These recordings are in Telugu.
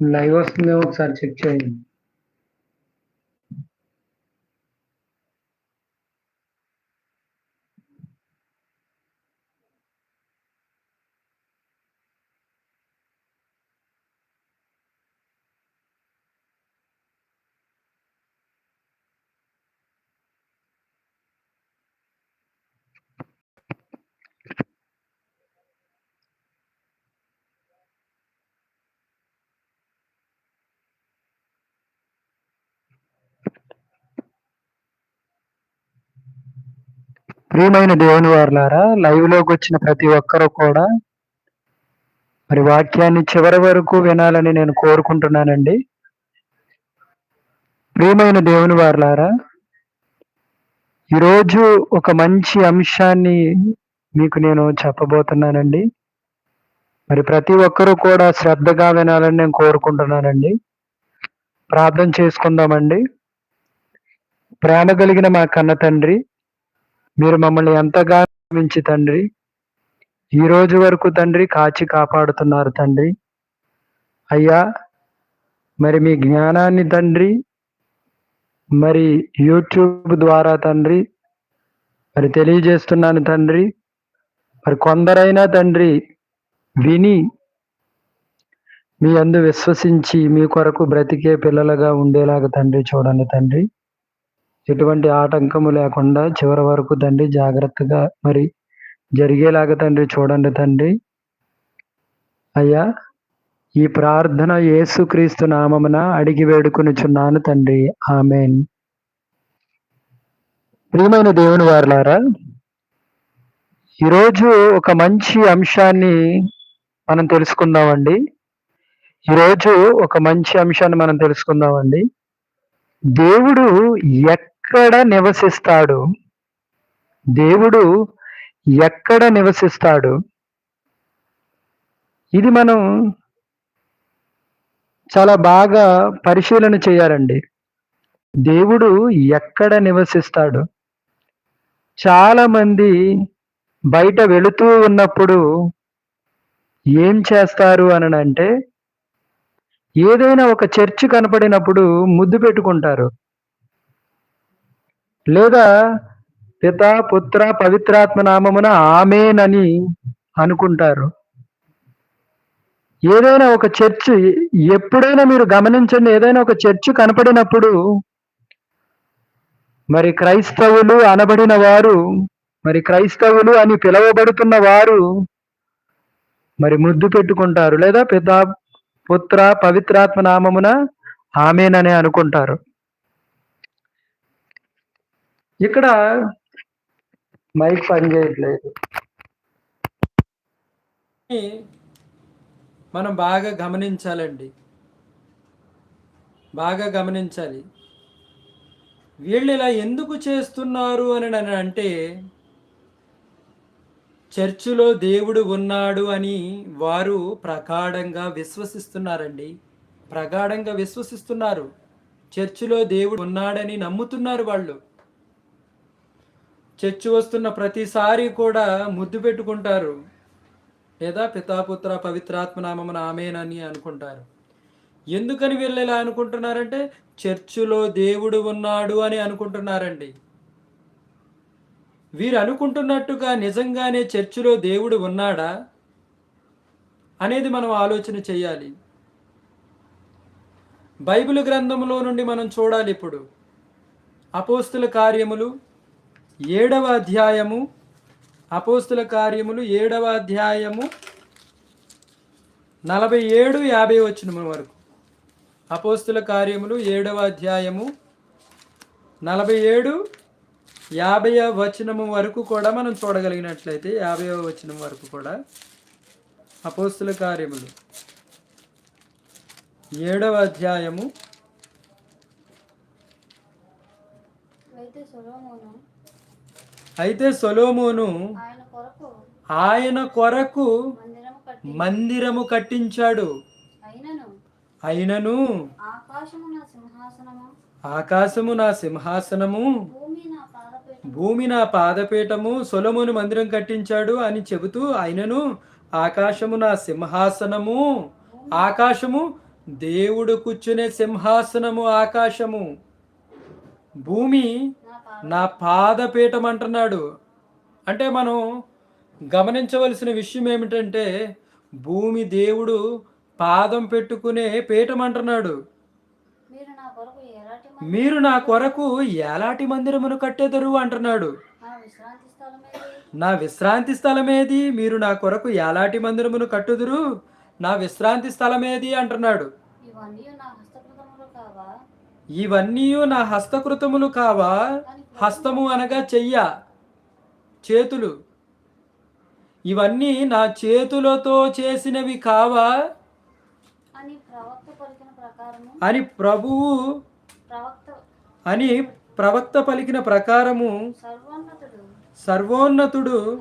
లైవ్ వస్తుందేమో ఒకసారి చెక్ చేయండి ప్రియమైన దేవుని వారులారా లైవ్లోకి వచ్చిన ప్రతి ఒక్కరూ కూడా మరి వాక్యాన్ని చివరి వరకు వినాలని నేను కోరుకుంటున్నానండి. ప్రియమైన దేవుని వారులారా ఈరోజు ఒక మంచి అంశాన్ని మీకు నేను చెప్పబోతున్నానండి. మరి ప్రతి ఒక్కరూ కూడా శ్రద్ధగా వినాలని నేను కోరుకుంటున్నానండి. ప్రార్థన చేసుకుందామండి. ప్రేమ కలిగిన మా కన్న తండ్రి మీరు మమ్మల్ని ఎంతగా మించి తండ్రి ఈ రోజు వరకు తండ్రి కాచి కాపాడుతున్నారు తండ్రి. అయ్యా మరి మీ జ్ఞానాన్ని తండ్రి మరి యూట్యూబ్ ద్వారా తండ్రి మరి తెలియజేస్తున్నాను తండ్రి మరి కొందరైనా తండ్రి విని మీ అందు విశ్వసించి మీ కొరకు బ్రతికే పిల్లలుగా ఉండేలాగా తండ్రి చూడండి తండ్రి. ఎటువంటి ఆటంకము లేకుండా చివరి వరకు తండ్రి జాగ్రత్తగా మరి జరిగేలాగా తండ్రి చూడండి తండ్రి. అయ్యా ఈ ప్రార్థన యేసుక్రీస్తు నామమున అడిగి వేడుకునిచున్నాను తండ్రి. ఆమెన్. ప్రియమైన దేవుని వారులారా ఈరోజు ఒక మంచి అంశాన్ని మనం తెలుసుకుందామండి. ఈరోజు ఒక మంచి అంశాన్ని మనం తెలుసుకుందామండి. దేవుడు ఎక్కడ నివసిస్తాడు? దేవుడు ఎక్కడ నివసిస్తాడు? ఇది మనం చాలా బాగా పరిశీలన చేయాలండి. దేవుడు ఎక్కడ నివసిస్తాడు? చాలామంది బయట వెళుతూ ఉన్నప్పుడు ఏం చేస్తారు అని అంటే ఏదైనా ఒక చర్చ్ కనపడినప్పుడు ముద్దు పెట్టుకుంటారు. లేదా పిత పుత్ర పవిత్రాత్మ నామమున ఆమెనని అనుకుంటారు. ఏదైనా ఒక చర్చ్ ఎప్పుడైనా మీరు గమనించండి ఏదైనా ఒక చర్చ్ కనపడినప్పుడు మరి క్రైస్తవులు అనబడిన వారు మరి క్రైస్తవులు అని పిలువబడుతున్న వారు మరి ముద్దు పెట్టుకుంటారు. లేదా పిత పుత్ర పవిత్రాత్మ నామమున ఆమెనని అనుకుంటారు. ఇక్కడ మైక్ పనిచేయట్లేదు. మనం బాగా గమనించాలండి. బాగా గమనించాలి. వీళ్ళు ఇలా ఎందుకు చేస్తున్నారు అని అని అంటే చర్చిలో దేవుడు ఉన్నాడు అని వారు ప్రగాఢంగా విశ్వసిస్తున్నారండి. ప్రగాఢంగా విశ్వసిస్తున్నారు. చర్చిలో దేవుడు ఉన్నాడని నమ్ముతున్నారు వాళ్ళు. చర్చి వస్తున్న ప్రతిసారి కూడా ముద్దు పెట్టుకుంటారు. లేదా పితాపుత్ర పవిత్రాత్మనామమున ఆమెనని అనుకుంటారు. ఎందుకని వీళ్ళు ఇలా అనుకుంటున్నారంటే చర్చిలో దేవుడు ఉన్నాడు అని అనుకుంటున్నారండి. వీరు అనుకుంటున్నట్టుగా నిజంగానే చర్చిలో దేవుడు ఉన్నాడా అనేది మనం ఆలోచన చేయాలి. బైబిల్ గ్రంథంలో నుండి మనం చూడాలి ఇప్పుడు. అపోస్తుల కార్యములు ఏడవ అధ్యాయము అపోస్తుల కార్యములు ఏడవ అధ్యాయము నలభై ఏడు యాభై వచ్చిన వరకు. అపోస్తుల కార్యములు ఏడవ అధ్యాయము నలభై ఏడు యాభై వచనము వరకు కూడా మనం చూడగలిగినట్లయితే యాభై వచనం వరకు కూడా అపోస్తుల కార్యములు. ఏడవ అధ్యాయము. అయితే సొలోమోను ఆయన కొరకు మందిరము కట్టించాడు. అయినను ఆకాశము నా సింహాసనము ఆకాశము నా సింహాసనము భూమి నా పాదపీఠము సొలమును మందిరం కట్టించాడు అని చెబుతూ ఆయనను ఆకాశము నా సింహాసనము ఆకాశము దేవుడు కూర్చునే సింహాసనము ఆకాశము. భూమి నా పాద నా పాదపీఠం అంటున్నాడు. అంటే మనం గమనించవలసిన విషయం ఏమిటంటే భూమి దేవుడు పాదం పెట్టుకునే పీఠం అంటున్నాడు మీరు నా కొరకు ఎలాంటి మంది మీరు నా కొరకు ఎలాంటి మందిరమును కట్టెదరు అంటున్నాడు. నా విశ్రాంతి స్థలమేది? మీరు నా కొరకు ఎలాంటి మందిరమును కట్టుదురు? నా విశ్రాంతి స్థలమేది? అంటున్నాడు. ఇవన్నీ నా హస్తకృతములు కావా? హస్తము అనగా చెయ్య చేతులు. ఇవన్నీ నా చేతులతో చేసినవి కావా? అని ప్రభువు అని ప్రవక్త పలికిన ప్రకారము సర్వోన్నతుడు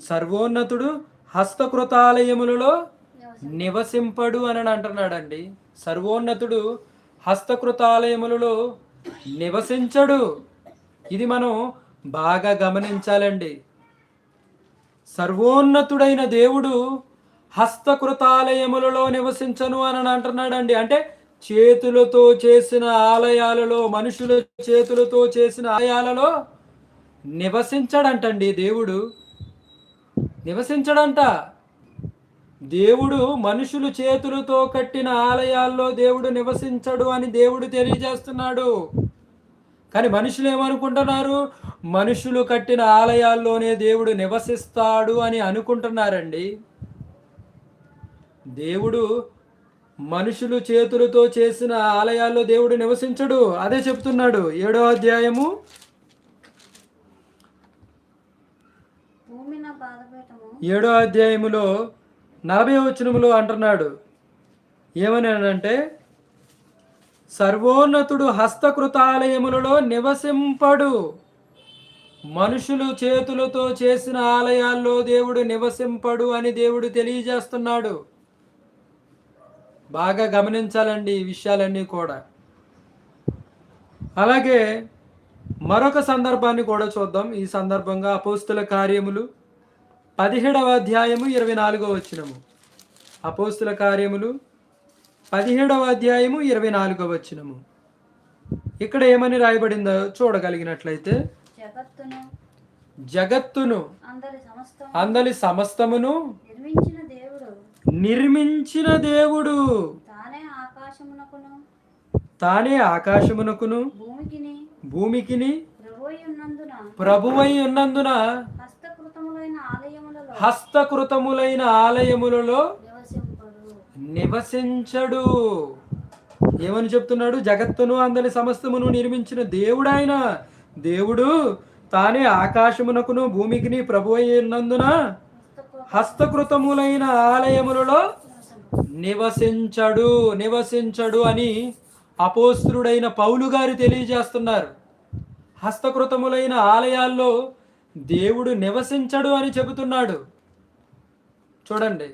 సర్వోన్నతుడు హస్తకృతాలయములలో నివసింపడు అని అంటున్నాడండి. సర్వోన్నతుడు హస్తకృతాలయములలో నివసించడు. ఇది మనం బాగా గమనించాలండి. సర్వోన్నతుడైన దేవుడు హస్తకృతాలయములలో నివసించను అని అంటున్నాడండి. అంటే చేతులతో చేసిన ఆలయాలలో మనుషుల చేతులతో చేసిన ఆలయాలలో నివసించడంటండి దేవుడు. నివసించడంట. దేవుడు మనుషులు చేతులతో కట్టిన ఆలయాల్లో దేవుడు నివసించడు అని దేవుడు తెలియజేస్తున్నాడు. కానీ మనుషులు ఏమనుకుంటున్నారు? మనుషులు కట్టిన ఆలయాల్లోనే దేవుడు నివసిస్తాడు అని అనుకుంటున్నారండి. దేవుడు మనుషులు చేతులతో చేసిన ఆలయాల్లో దేవుడు నివసించడు. అదే చెప్తున్నాడు. ఏడో అధ్యాయము. ఏడో అధ్యాయములో నలభై వచనములో అంటున్నాడు. ఏమని అంటే సర్వోన్నతుడు హస్తకృతాలయములలో నివసింపడు. మనుషులు చేతులతో చేసిన ఆలయాల్లో దేవుడు నివసింపడు అని దేవుడు తెలియజేస్తున్నాడు. బాగా గమనించాలండి ఈ విషయాలన్నీ కూడా. అలాగే మరొక సందర్భాన్ని కూడా చూద్దాం. ఈ సందర్భంగా అపోస్తుల కార్యములు పదిహేడవ అధ్యాయము ఇరవై నాలుగో వచ్చినము అపోస్తుల కార్యములు పదిహేడవ అధ్యాయము ఇరవై నాలుగో వచ్చినము ఇక్కడ ఏమని రాయబడిందో చూడగలిగినట్లయితే జగత్తును అందరి సమస్తమును నిర్మించిన దేవుడు. తానే ఆకాశమునకును భూమికిని ప్రభువై ఉన్నందున హస్తకృతములైన ఆలయములలో నివసించడు. ఏమని చెప్తున్నాడు? జగత్తును అందరి సమస్తమును నిర్మించిన దేవుడాయన. దేవుడు తానే ఆకాశమునకును భూమికిని ప్రభు ఉన్నందున హస్తకృత హస్తకృతములైన ఆలయములలో నివసించడు నివసించడు అని అపోస్తుడైన పౌలు గారు తెలియజేస్తున్నారు. హస్తకృతములైన ఆలయాల్లో దేవుడు నివసించడు అని చెబుతున్నాడు. చూడండి.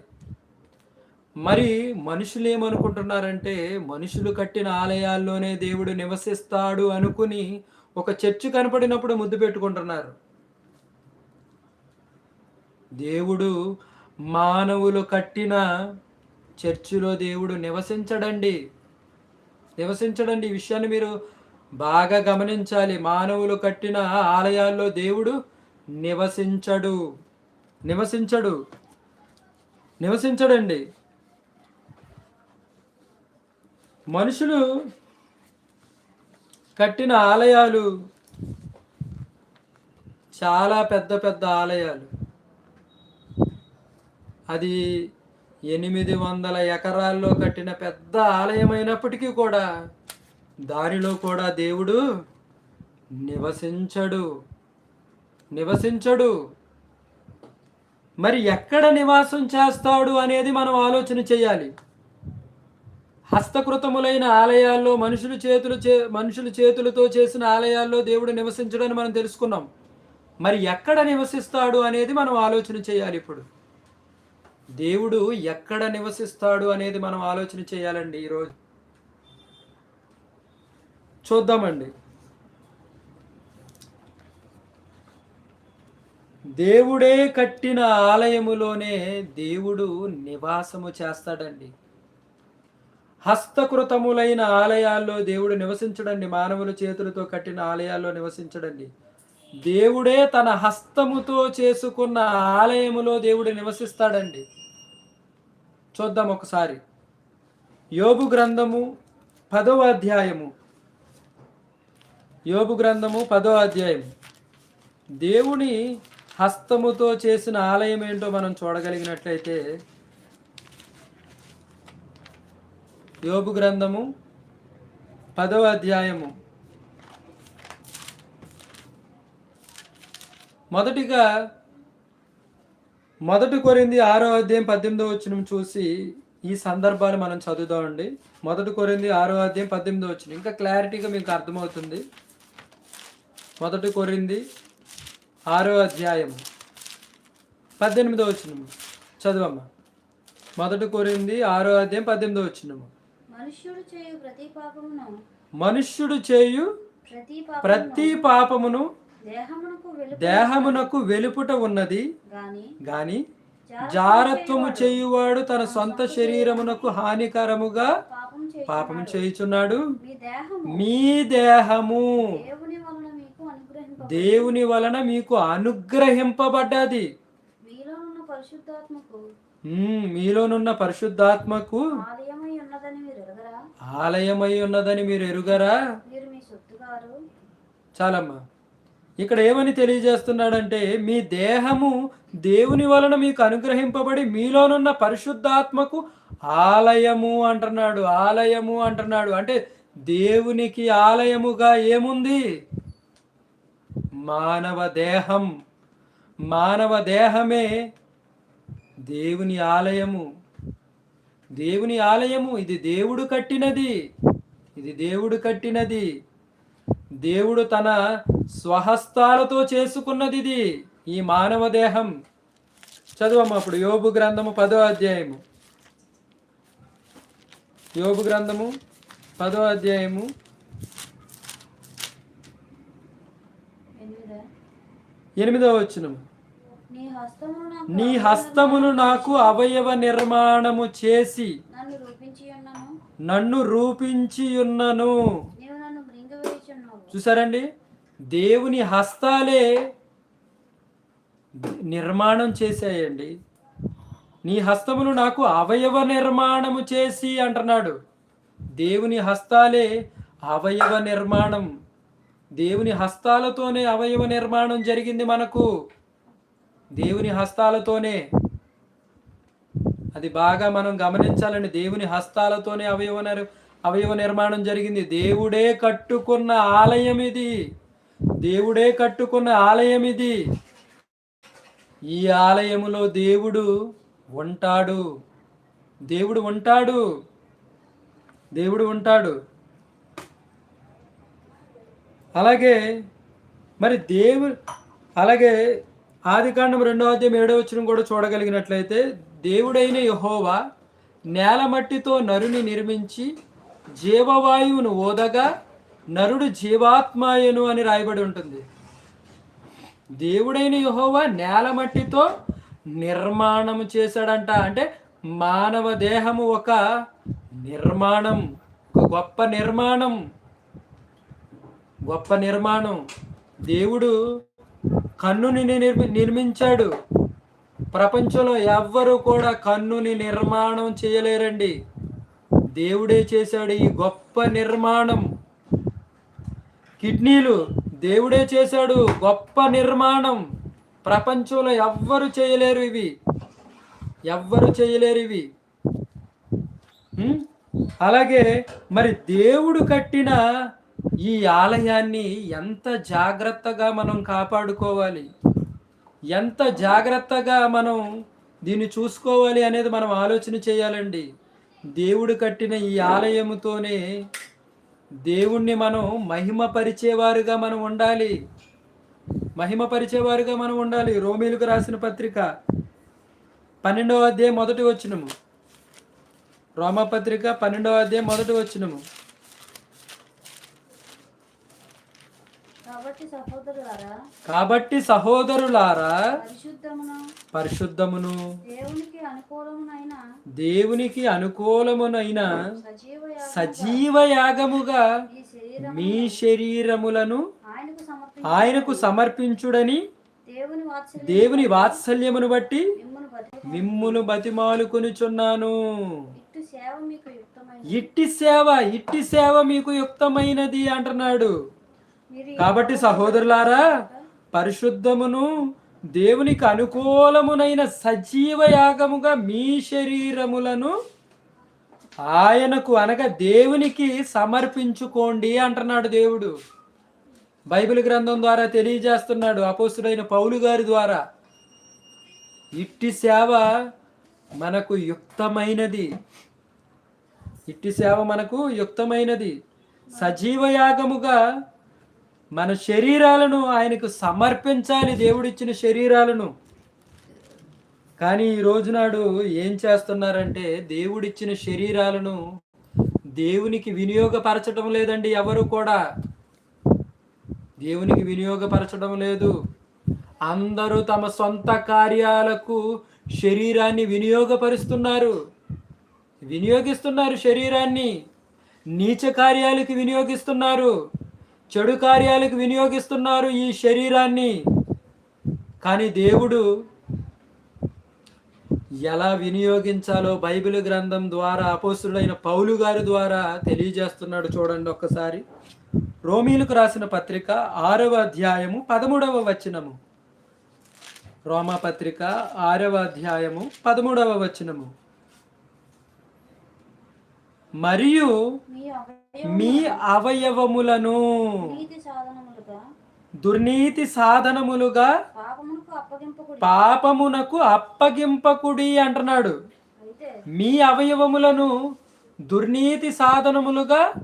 మరి మనుషులు ఏమనుకుంటున్నారంటే మనుషులు కట్టిన ఆలయాల్లోనే దేవుడు నివసిస్తాడు అనుకుని ఒక చర్చి కనపడినప్పుడు ముద్దు పెట్టుకుంటున్నారు. దేవుడు మానవులు కట్టిన చర్చిలో దేవుడు నివసించడండి. నివసించడండి. ఈ విషయాన్ని మీరు బాగా గమనించాలి. మానవులు కట్టిన ఆలయాల్లో దేవుడు నివసించడు. నివసించడు. నివసించడండి. మనుషులు కట్టిన ఆలయాలు చాలా పెద్ద పెద్ద ఆలయాలు. అది ఎనిమిది వందల ఎకరాల్లో కట్టిన పెద్ద ఆలయమైనప్పటికీ కూడా దానిలో కూడా దేవుడు నివసించడు. నివసించడు. మరి ఎక్కడ నివాసం చేస్తాడు అనేది మనం ఆలోచన చేయాలి. హస్తకృతములైన ఆలయాల్లో మనుషులు చేతులు చే మనుషుల చేతులతో చేసిన ఆలయాల్లో దేవుడు నివసించడని మనం తెలుసుకున్నాం. మరి ఎక్కడ నివసిస్తాడు అనేది మనం ఆలోచన చేయాలి ఇప్పుడు. దేవుడు ఎక్కడ నివసిస్తాడు అనేది మనం ఆలోచన చేయాలండి ఈరోజు. చూద్దామండి. దేవుడే కట్టిన ఆలయములోనే దేవుడు నివాసము చేస్తాడండి. హస్తకృతములైన ఆలయాల్లో దేవుడు నివసించడండి. మానవుల చేతులతో కట్టిన ఆలయాల్లో నివసించడండి. దేవుడే తన హస్తముతో చేసుకున్న ఆలయములో దేవుడు నివసిస్తాడండి. చూద్దాం ఒకసారి. యోగు గ్రంథము పదవ అధ్యాయము. యోగు గ్రంథము పదవ అధ్యాయం దేవుని హస్తముతో చేసిన ఆలయం ఏంటో మనం చూడగలిగినట్లయితే యోగు గ్రంథము పదవ అధ్యాయము. మొదటిగా మొదటి కొరింది ఆరో అధ్యాయం పద్దెనిమిదో వచ్చిన చూసి ఈ సందర్భాలు మనం చదువుదామండి మొదటి కొరింది ఆరో అధ్యాయం పద్దెనిమిదో వచ్చిన ఇంకా క్లారిటీగా మీకు అర్థమవుతుంది. మొదటి కొరింది ఆరో అధ్యాయం పద్దెనిమిదో వచ్చినము చదువమ్మా. మొదటి కొరింది ఆరో అధ్యాయం పద్దెనిమిదో వచ్చినము మనుష్యుడు చేయు ప్రతి పాపమును మనుష్యుడు చేయు ప్రతి పాపమును ప్రతి పాపమును దేహమునకు వెలుపు దేహమునకు వెలుపుట ఉన్నది. గాని జారత్వము చేయువాడు తన సొంత శరీరమునకు హానికరముగా పాపం చేయుచున్నాడు. మీ దేహము దేవుని వలన మీకు అనుగ్రహింపబడ్డది. మీలోనున్న పరిశుద్ధాత్మకు ఆలయమై ఉన్నదని మీరు ఎరగరా? చాలమ్మా. ఇక్కడ ఏమని తెలియజేస్తున్నాడంటే మీ దేహము దేవుని వలన మీకు అనుగ్రహింపబడి మీలోనున్న పరిశుద్ధాత్మకు ఆలయము అంటున్నాడు ఆలయము అంటున్నాడు. అంటే దేవునికి ఆలయముగా ఏముంది? మానవ దేహం. మానవ దేహమే దేవుని ఆలయము. దేవుని ఆలయము ఇది దేవుడు కట్టినది. ఇది దేవుడు కట్టినది. దేవుడు తన స్వహస్తాలతో చేసుకున్నది ఇది ఈ మానవ దేహం. చదువమ్మ అప్పుడు యోబు గ్రంథము పదో అధ్యాయము. యోబు గ్రంథము పదో అధ్యాయము. ఎనిమిదా? ఎనిమిదవ వచనము. నీ హస్తమును నాకు అవయవ నిర్మాణము చేసి నన్ను రూపించి చూసారండి? దేవుని హస్తాలే నిర్మాణం చేశాయండి. నీ హస్తమును నాకు అవయవ నిర్మాణము చేసి అంటున్నాడు. దేవుని హస్తాలే అవయవ నిర్మాణం. దేవుని హస్తాలతోనే అవయవ నిర్మాణం జరిగింది మనకు. దేవుని హస్తాలతోనే. అది బాగా మనం గమనించాలండి. దేవుని హస్తాలతోనే అవయవ నిర్ అవయవ నిర్మాణం జరిగింది. దేవుడే కట్టుకున్న ఆలయం ఇది దేవుడే కట్టుకున్న ఆలయం ఇది ఈ ఆలయములో దేవుడు ఉంటాడు. దేవుడు ఉంటాడు. దేవుడు ఉంటాడు. అలాగే మరి దేవు అలాగే ఆదికాండం రెండో అధ్యాయం ఏడో వచ్చిన కూడా చూడగలిగినట్లయితే దేవుడైన యహోవా నేల మట్టితో నరుని నిర్మించి జీవవాయువును ఓదగా నరుడు జీవాత్మాయను అని రాయబడి ఉంటుంది. దేవుడైన యహోవా నేల మట్టితో నిర్మాణం చేశాడంట. అంటే మానవ దేహము ఒక నిర్మాణం ఒక గొప్ప నిర్మాణం. గొప్ప నిర్మాణం. దేవుడు కన్నుని నిర్మి నిర్మించాడు. ప్రపంచంలో ఎవ్వరు కూడా కన్నుని నిర్మాణం చేయలేరండి. దేవుడే చేశాడు ఈ గొప్ప నిర్మాణం. కిడ్నీలు దేవుడే చేశాడు గొప్ప నిర్మాణం. ప్రపంచంలో ఎవ్వరు చేయలేరు ఇవి. ఎవ్వరు చేయలేరు ఇవి. అలాగే మరి దేవుడు కట్టిన ఈ ఆలయాన్ని ఎంత జాగ్రత్తగా మనం కాపాడుకోవాలి? ఎంత జాగ్రత్తగా మనం దీన్ని చూసుకోవాలి అనేది మనం ఆలోచన చేయాలండి. దేవుడు కట్టిన ఈ ఆలయముతోనే దేవుణ్ణి మనం మహిమపరిచేవారుగా మనం ఉండాలి. మహిమపరిచేవారుగా మనం ఉండాలి. రోమిలకు రాసిన పత్రిక పన్నెండవ అధ్యాయం మొదటి వచ్చినము రోమపత్రిక పన్నెండవ అధ్యాయం మొదటి వచ్చినము కాబట్టి సహోదరులారా పరిశుద్ధమును దేవునికి అనుకూలమునైన సజీవ యాగ- సజీవ యాగముగా మీ శరీరములను ఆయనకు సమర్పి ఆయనకు సమర్పించుడని దేవుని వాత్సల్యం దేవుని వాత్సల్యమును బట్టి మిమ్మును బతి మిమ్మును బతిమాలుకొనుచున్నాను. ఇట్టు సేవ ఇట్టి సేవ మీకు యుక్తమైనది అంటున్నాడు. కాబట్టి సహోదరులారా పరిశుద్ధమును దేవునికి అనుకూలమునైన సజీవ యాగముగా మీ శరీరములను ఆయనకు అనగా దేవునికి సమర్పించుకోండి అంటున్నాడు దేవుడు. బైబిల్ గ్రంథం ద్వారా తెలియజేస్తున్నాడు అపోసుడైన పౌలు గారి ద్వారా. ఇట్టి సేవ మనకు యుక్తమైనది. ఇట్టి సేవ మనకు యుక్తమైనది. సజీవ యాగముగా మన శరీరాలను ఆయనకు సమర్పించాలి దేవుడిచ్చిన శరీరాలను. కానీ ఈ రోజునాడు ఏం చేస్తున్నారంటే దేవుడిచ్చిన శరీరాలను దేవునికి వినియోగపరచడం లేదండి ఎవరు కూడా. దేవునికి వినియోగపరచడం లేదు. అందరూ తమ సొంత కార్యాలకు శరీరాన్ని వినియోగపరుస్తున్నారు. వినియోగిస్తున్నారు శరీరాన్ని. నీచ కార్యాలకి వినియోగిస్తున్నారు. చెడు కార్యాలకు వినియోగిస్తున్నారు ఈ శరీరాన్ని. కానీ దేవుడు ఎలా వినియోగించాలో బైబిల్ గ్రంథం ద్వారా అపోస్తుడైన పౌలు గారి ద్వారా తెలియజేస్తున్నాడు చూడండి ఒక్కసారి. రోమీలకు రాసిన పత్రిక ఆరవ అధ్యాయము పదమూడవ వచనము. రోమా పత్రిక ఆరవ అధ్యాయము పదమూడవ వచనము. మరియు మీ అవయవ మీ అవయవములను దుర్నీతి సాధనములుగా పాపమునకు అప్పగింపకుడి. పాపమునకు అప్పగింపకుడి అంటున్నాడు. మీ అవయవములను దుర్నీతి సాధనములుగా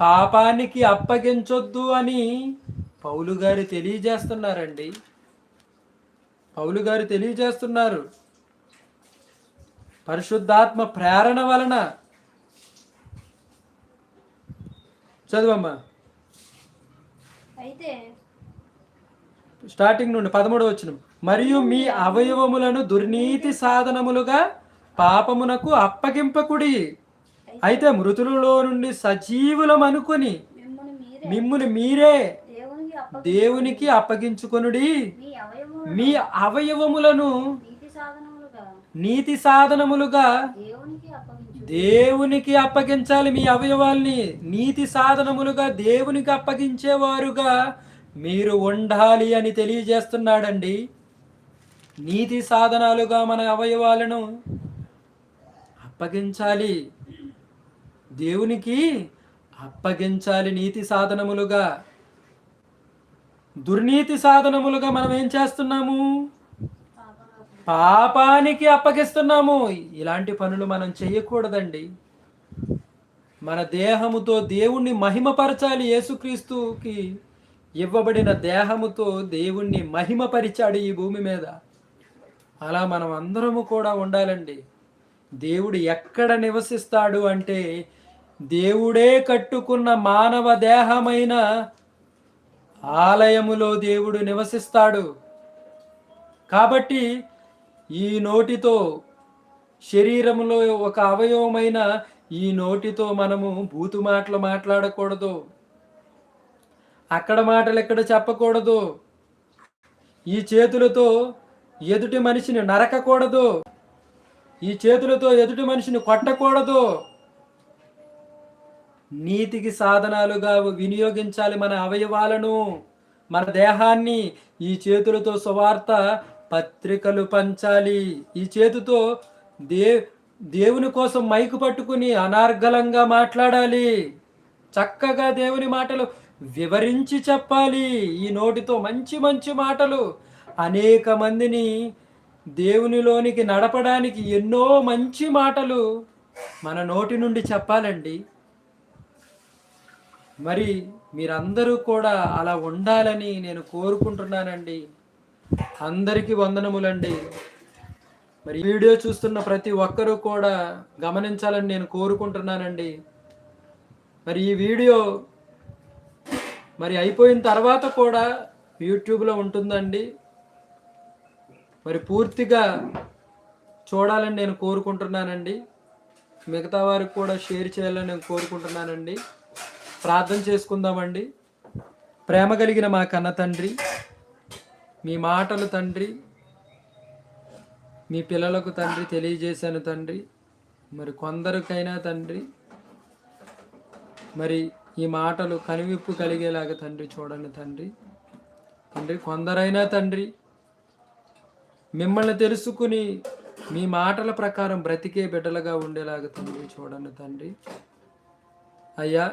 పాపానికి అప్పగించొద్దు అని పౌలు గారు తెలియజేస్తున్నారండి. పౌలు గారు తెలియజేస్తున్నారు. పరిశుద్ధాత్మ ప్రేరణ వలన చదువమ్మా. అయితే స్టార్టింగ్ నుండి పదమూడవ వచ్చిన మరియు మీ అవయవములను దుర్నీతి సాధనములుగా పాపమునకు అప్పగింపకుడి. అయితే మృతులలో నుండి సజీవులం అనుకుని మిమ్మల్ని మీరే. మిమ్ముని మీరే దేవునికి అప్ప దేవునికి అప్పగించుకొనుడి. మీ అవయవము మీ అవయవములను నీతి సాధనములుగా దేవునికి అప్పగించాలి మీ అవయవాల్ని నీతి సాధనములుగా దేవునికి అప్పగించేవారుగా మీరు ఉండాలి అని తెలియజేస్తున్నాడండి. నీతి సాధనాలుగా మన అవయవాలను అప్పగించాలి. దేవునికి అప్పగించాలి నీతి సాధనములుగా. దుర్నీతి సాధనములుగా మనం ఏం చేస్తున్నాము? పాపానికి అప్పగిస్తున్నాము. ఇలాంటి పనులు మనం చేయకూడదండి. మన దేహముతో దేవుణ్ణి మహిమపరచాలి. యేసుక్రీస్తుకి ఇవ్వబడిన దేహముతో దేవుణ్ణి మహిమపరిచాడు ఈ భూమి మీద. అలా మనం అందరము కూడా ఉండాలండి. దేవుడు ఎక్కడ నివసిస్తాడు అంటే దేవుడే కట్టుకున్న మానవ దేహమైన ఆలయములో దేవుడు నివసిస్తాడు. కాబట్టి ఈ నోటితో శరీరంలో ఒక అవయవమైన ఈ నోటితో మనము బూతు మాటలు మాట్లాడకూడదు. అక్కడ మాటలు ఎక్కడ చెప్పకూడదు. ఈ చేతులతో ఎదుటి మనిషిని నరకకూడదు. ఈ చేతులతో ఎదుటి మనిషిని కొట్టకూడదు. నీతికి సాధనాలుగా వినియోగించాలి మన అవయవాలను మన దేహాన్ని. ఈ చేతులతో సువార్త పత్రికలు పంచాలి. ఈ చేతితో దే దేవుని కోసం మైకు పట్టుకుని అనార్గలంగా మాట్లాడాలి. చక్కగా దేవుని మాటలు వివరించి చెప్పాలి. ఈ నోటితో మంచి మంచి మాటలు అనేక మందిని దేవునిలోనికి నడపడానికి ఎన్నో మంచి మాటలు మన నోటి నుండి చెప్పాలండి. మరి మీరందరూ కూడా అలా ఉండాలని నేను కోరుకుంటున్నానండి. అందరికీ వందనములండి. మరి వీడియో చూస్తున్న ప్రతి ఒక్కరూ కూడా గమనించాలని నేను కోరుకుంటున్నానండి. మరి ఈ వీడియో మరి అయిపోయిన తర్వాత కూడా యూట్యూబ్లో ఉంటుందండి. మరి పూర్తిగా చూడాలని నేను కోరుకుంటున్నానండి. మిగతా వారికి కూడా షేర్ చేయాలని నేను కోరుకుంటున్నానండి. ప్రార్థన చేసుకుందామండి. ప్రేమ కలిగిన మా కన్న తండ్రి మీ మాటలు తండ్రి మీ పిల్లలకు తండ్రి తెలియజేశాను తండ్రి. మరి కొందరికైనా తండ్రి మరి ఈ మాటలు కనువిప్పు కలిగేలాగా తండ్రి చూడండి తండ్రి. తండ్రి కొందరైనా తండ్రి మిమ్మల్ని తెలుసుకుని మీ మాటల ప్రకారం బ్రతికే బిడ్డలుగా ఉండేలాగా తండ్రి చూడండి తండ్రి. అయ్యా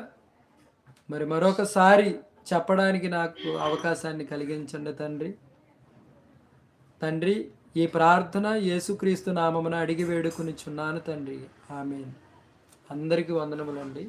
మరి మరొకసారి చెప్పడానికి నాకు అవకాశాన్ని కలిగించండి తండ్రి. తండ్రి ఈ ప్రార్థన యేసుక్రీస్తు నామమున అడిగి వేడుకునిచున్నాను తండ్రి. ఆమె అందరికీ వందనములండి.